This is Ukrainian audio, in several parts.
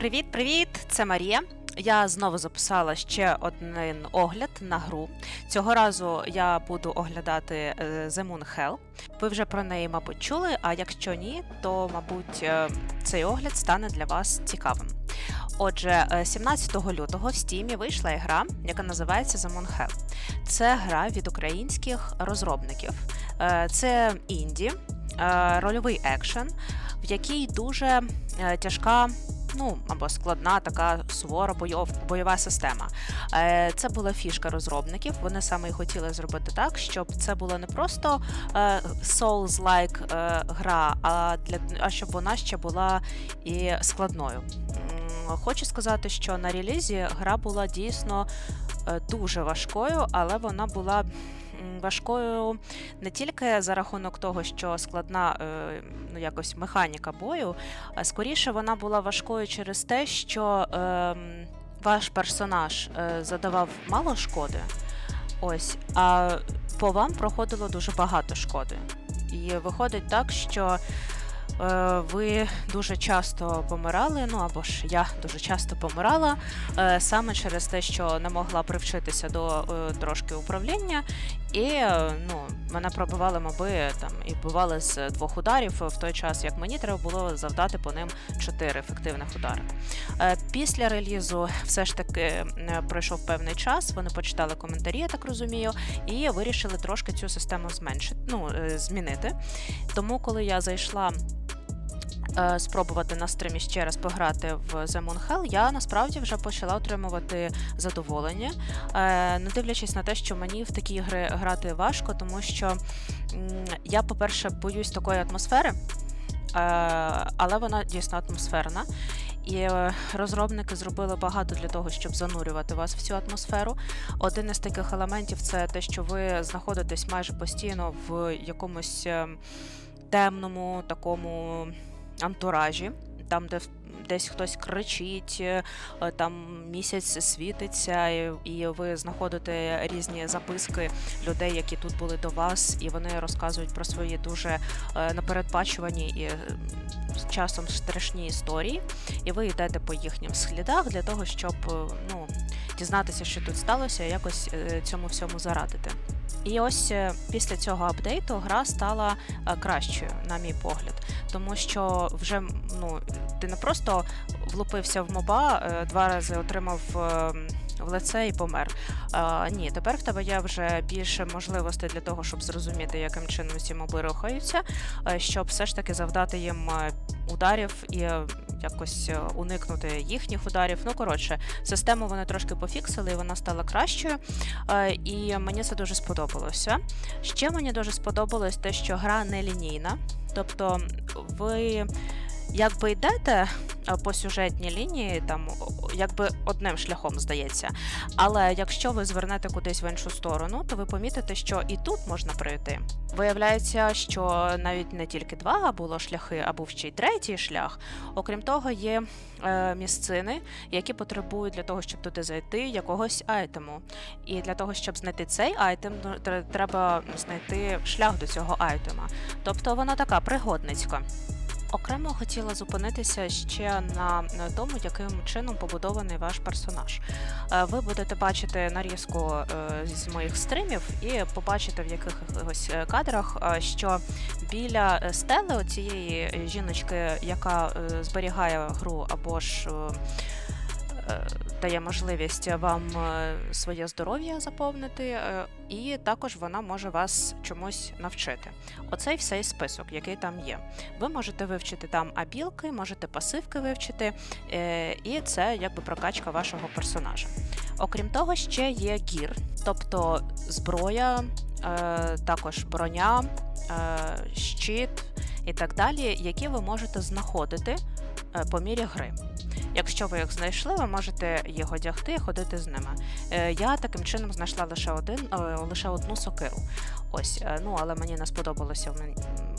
Привіт-привіт! Це Марія. Я знову записала ще один огляд на гру. Цього разу я буду оглядати е, The Moon Hell. Ви вже про неї, мабуть, чули, а якщо ні, то, мабуть, е, цей огляд стане для вас цікавим. Отже, е, 17 лютого в Steam вийшла гра, яка називається The Moon Hell. Це гра від українських розробників. Е, Це інді, е, рольовий екшен, в якій дуже е, тяжка ну або складна така сувора бойов, бойова система. Е, Це була фішка розробників. Вони саме і хотіли зробити так, щоб це було не просто е, Souls-like е, гра, а для а щоб вона ще була і складною. Хочу сказати, що на релізі гра була дійсно дуже важкою, але вона була. Важкою не тільки за рахунок того, що складна е, ну, якось механіка бою, а скоріше вона була важкою через те, що ем, ваш персонаж е, задавав мало шкоди, ось, а по вам проходило дуже багато шкоди. І виходить так, що ви дуже часто помирали, ну або ж я дуже часто помирала, е, саме через те, що не могла привчитися до е, трошки управління, і е, ну, мене пробивали моби там і вбивали з двох ударів в той час, як мені треба було завдати по ним чотири ефективних удари. Е, Після релізу все ж таки е, пройшов певний час. Вони почитали коментарі, я так розумію, і вирішили трошки цю систему зменшити, ну е, змінити. Тому, коли я зайшла. Е, Спробувати на стримі ще раз пограти в The Moon Hell, я насправді вже почала отримувати задоволення, е, не дивлячись на те, що мені в такі ігри грати важко, тому що я, по-перше, боюсь такої атмосфери, е, але вона дійсно атмосферна. І розробники зробили багато для того, щоб занурювати вас в цю атмосферу. Один із таких елементів це те, що ви знаходитесь майже постійно в якомусь е, темному такому антуражі. Там, де десь хтось кричить, е, там місяць світиться, і, ви знаходите різні записки людей, які тут були до вас, і вони розказують про свої дуже е, напередбачувані і е, часом страшні історії. І ви йдете по їхнім слідах для того, щоб ну, дізнатися, що тут сталося, і якось цьому всьому зарадити. І ось е, після цього апдейту гра стала е, кращою, на мій погляд, тому що вже ну ти не просто влупився в моба, е, два рази отримав. В лице і помер. Ні, тепер в тебе є вже більше можливостей для того, щоб зрозуміти, яким чином ці моби рухаються, щоб все ж таки завдати їм ударів і якось е, уникнути їхніх ударів. Ну коротше, систему вони трошки пофіксили, і вона стала кращою. Е, І мені це дуже сподобалося. Ще мені дуже сподобалось те, що гра не лінійна. Тобто ви якби йдете по сюжетній лінії, там якби одним шляхом здається. Але якщо ви звернете кудись в іншу сторону, то ви помітите, що і тут можна пройти. Виявляється, що навіть не тільки два було шляхи, а був ще й третій шлях. Окрім того, є е, місцини, які потребують для того, щоб туди зайти, якогось айтему. І для того, щоб знайти цей айтем, ну, тре- треба знайти шлях до цього айтема. Тобто вона така пригодницька. Окремо хотіла зупинитися ще на тому, яким чином побудований ваш персонаж. Е, Ви будете бачити нарізку е, з моїх стримів і побачите в якихось е, кадрах, що біля стели цієї жіночки, яка зберігає гру або ж дає можливість вам е, своє здоров'я заповнити, е, і також вона може вас чомусь навчити. Оцей всей список, який там є. Ви можете вивчити там абілки, можете пасивки вивчити, е, і це якби прокачка вашого персонажа. Окрім того, ще є гір, тобто зброя, е, також броня, е, щит і так далі, які ви можете знаходити е, по мірі гри. Якщо ви їх знайшли, ви можете їх одягти і ходити з ними. Е, Я таким чином знайшла лише один, лише одну сокиру. Ось, е, ну але мені не сподобалося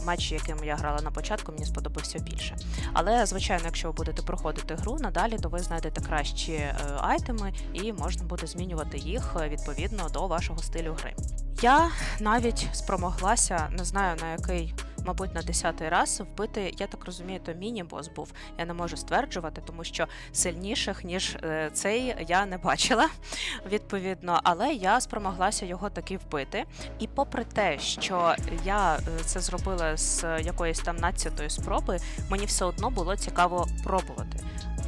матчі, яким я грала на початку, мені сподобався більше. Але звичайно, якщо ви будете проходити гру надалі, то ви знайдете кращі е, айтеми і можна буде змінювати їх відповідно до вашого стилю гри. Я навіть спромоглася, не знаю на який мабуть, на десятий раз вбити, я так розумію, то міні-бос був. Я не можу стверджувати, тому що сильніших, ніж е, цей, я не бачила, відповідно, але я спромоглася його таки вбити. І попри те, що я е, це зробила з якоїсь там надцятої спроби, мені все одно було цікаво пробувати.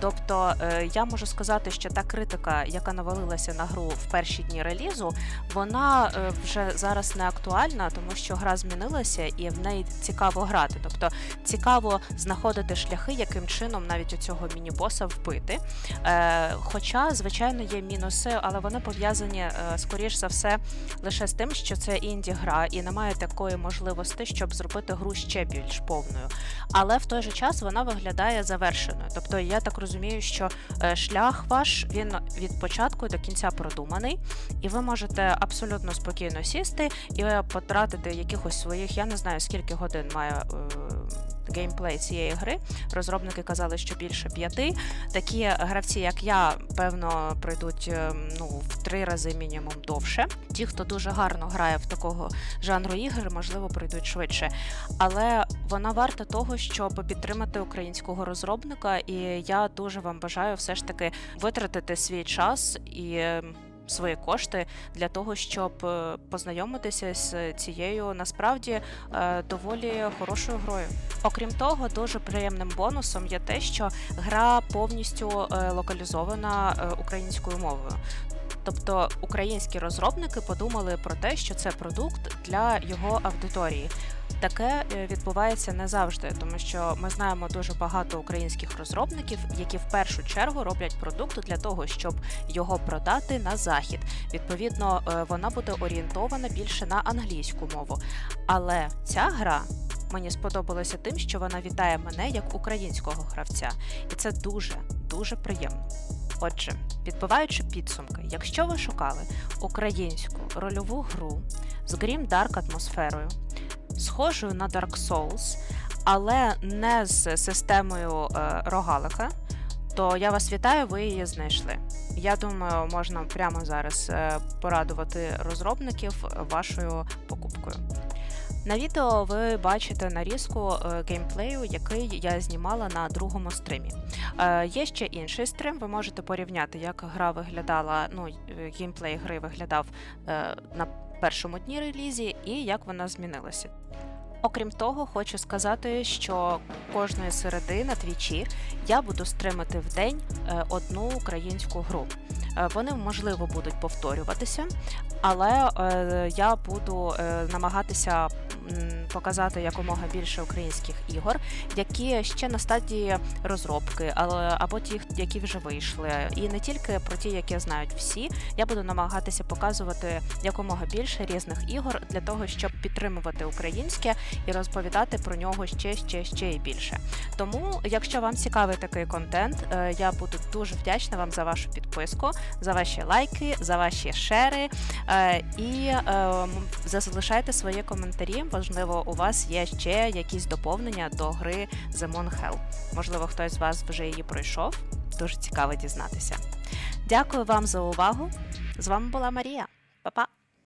Тобто е, я можу сказати, що та критика, яка навалилася на гру в перші дні релізу, вона е, вже зараз не актуальна, тому що гра змінилася і в неї цікаво грати. Тобто цікаво знаходити шляхи, яким чином навіть у цього міні-боса вбити. Е, Хоча, звичайно, є мінуси, але вони пов'язані скоріш за все лише з тим, що це інді-гра і немає такої можливості, щоб зробити гру ще більш повною. Але в той же час вона виглядає завершеною. Тобто, я так розумію, що е, шлях ваш він від початку до кінця продуманий, і ви можете абсолютно спокійно сісти і е, потратити якихось своїх, я не знаю скільки годин має. Геймплей цієї гри розробники казали, що більше п'яти. Такі гравці, як я, певно, пройдуть е, ну в три рази мінімум довше. Ті, хто дуже гарно грає в такого жанру ігор, можливо, пройдуть швидше. Але вона варта того, щоб підтримати українського розробника, і я дуже вам бажаю все ж таки витратити свій час і. Свої кошти для того, щоб е, познайомитися з цією насправді е, доволі хорошою грою. Окрім того, дуже приємним бонусом є те, що гра повністю е, локалізована українською мовою. Тобто українські розробники подумали про те, що це продукт для його аудиторії. Таке е, відбувається не завжди, тому що ми знаємо дуже багато українських розробників, які в першу чергу роблять продукт для того, щоб його продати на захід. Відповідно, е, вона буде орієнтована більше на англійську мову. Але ця гра мені сподобалася тим, що вона вітає мене як українського гравця, і це дуже дуже приємно. Отже, підбиваючи підсумки, якщо ви шукали українську рольову гру з Dark атмосферою, схожою на Dark Souls, але не з системою е, рогалика, то я вас вітаю, ви її знайшли. Я думаю, можна прямо зараз е, порадувати розробників вашою покупкою. На відео ви бачите нарізку е, геймплею, який я знімала на другому стримі. Є ще інший стрим, ви можете порівняти, як гра виглядала, ну, геймплей гри виглядав на першому дні релізі і як вона змінилася. Окрім того, хочу сказати, що кожної середи на твічі я буду стримати в день е, одну українську гру. Е, Вони можливо будуть повторюватися, але е, я буду намагатися показати якомога більше українських ігор, які ще на стадії розробки, але або ті, які вже вийшли. І не тільки про ті, які знають всі. Я буду намагатися показувати якомога більше різних ігор для того, щоб підтримувати українське і розповідати про нього ще, ще, ще і більше. Тому, якщо вам цікавий такий контент, е, я буду дуже вдячна вам за вашу підписку, за ваші лайки, за ваші шери е, і е, залишайте свої коментарі. Можливо, у вас є ще якісь доповнення до гри The Moon Hell. Можливо, хтось з вас вже її пройшов. Дуже цікаво дізнатися. Дякую вам за увагу. З вами була Марія. Па-па!